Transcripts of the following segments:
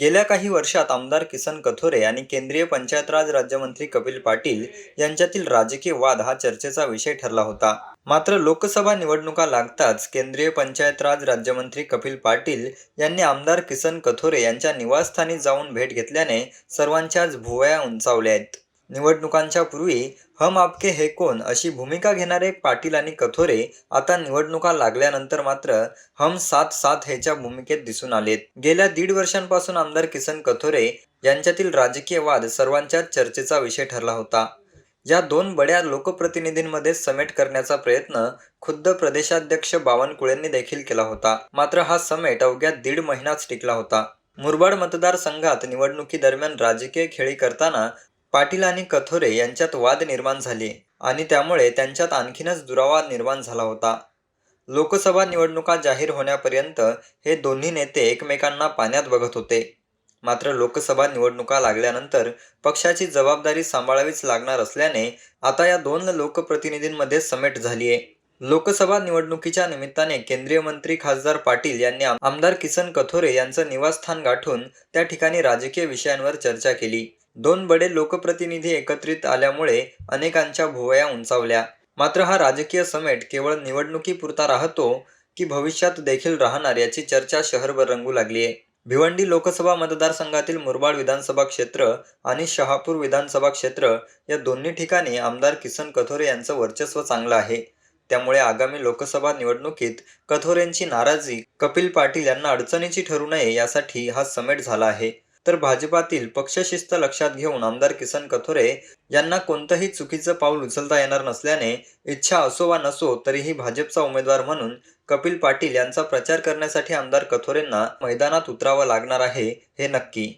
गेल्या काही वर्षात आमदार किसन कथोरे आणि केंद्रीय पंचायत राज राज्यमंत्री कपिल पाटील यांच्यातील राजकीय वाद हा चर्चेचा विषय ठरला होता. मात्र लोकसभा निवडणुका लागताच केंद्रीय पंचायत राज राज्यमंत्री कपिल पाटील यांनी आमदार किसन कथोरे यांच्या निवासस्थानी जाऊन भेट घेतल्याने सर्वांच्याच भुवया उंचावल्या आहेत. निवडणुकांच्या पूर्वी हम आपके हे कोण अशी भूमिका घेणारे पाटील आणि कथोरे आता निवडणुका लागल्यानंतर मात्र हम साथ साथ हेच्या भूमिकेत दिसून आलेत. गेल्या दीड वर्षांपासून आमदार किसन कथोरे यांच्यातील राजकीय वाद सर्वांच्याच चर्चेचा विषय ठरला होता. या दोन बड्या लोकप्रतिनिधींमध्ये समेट करण्याचा प्रयत्न खुद्द प्रदेशाध्यक्ष बावनकुळेंनी देखील केला होता. मात्र हा समेट अवघ्या दीड महिनाच टिकला होता. मुरबाड मतदारसंघात निवडणुकीदरम्यान राजकीय खेळी करताना पाटील आणि कथोरे यांच्यात वाद निर्माण झाले आणि त्यामुळे त्यांच्यात आणखीनच दुरावा निर्माण झाला होता. लोकसभा निवडणुका जाहीर होण्यापर्यंत हे दोन्ही नेते एकमेकांना पाण्यात बघत होते. मात्र लोकसभा निवडणुका लागल्यानंतर पक्षाची जबाबदारी सांभाळावीच लागणार असल्याने आता या दोन लोकप्रतिनिधींमध्ये समेट झालीये. लोकसभा निवडणुकीच्या निमित्ताने केंद्रीय मंत्री खासदार पाटील यांनी आमदार किसन कथोरे यांचं निवासस्थान गाठून त्या ठिकाणी राजकीय विषयांवर चर्चा केली. दोन बडे लोकप्रतिनिधी एकत्रित आल्यामुळे अनेकांच्या भुवया उंचावल्या. मात्र हा राजकीय समेट केवळ निवडणुकीपुरता राहतो की भविष्यात देखील राहणार याची चर्चा शहरभर रंगू लागली आहे भिवंडी लोकसभा मतदारसंघातील मुरबाड विधानसभा क्षेत्र आणि शहापूर विधानसभा क्षेत्र या दोन्ही ठिकाणी आमदार किसन कथोरे यांचं वर्चस्व चांगलं आहे. त्यामुळे आगामी लोकसभा निवडणुकीत कथोरेंची नाराजी कपिल पाटील यांना अडचणीची ठरू नये यासाठी हा समेट झाला आहे. तर भाजपातील पक्षशिस्त लक्षात घेऊन आमदार किसन कथोरे यांना कोणतंही चुकीचं पाऊल उचलता येणार नसल्याने इच्छा असो वा नसो तरीही भाजपचा उमेदवार म्हणून कपिल पाटील यांचा प्रचार करण्यासाठी आमदार कथोरेंना मैदानात उतरावं लागणार आहे हे नक्की.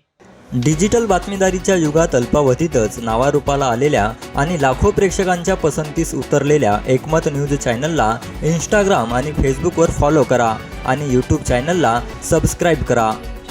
डिजिटल बातमीदारीच्या युगात अल्पावधीतच नावारूपाला आलेल्या आणि लाखो प्रेक्षकांच्या पसंतीस उतरलेल्या एकमत न्यूज चॅनलला इंस्टाग्राम आणि फेसबुकवर फॉलो करा आणि यूट्यूब चॅनलला सबस्क्राईब करा.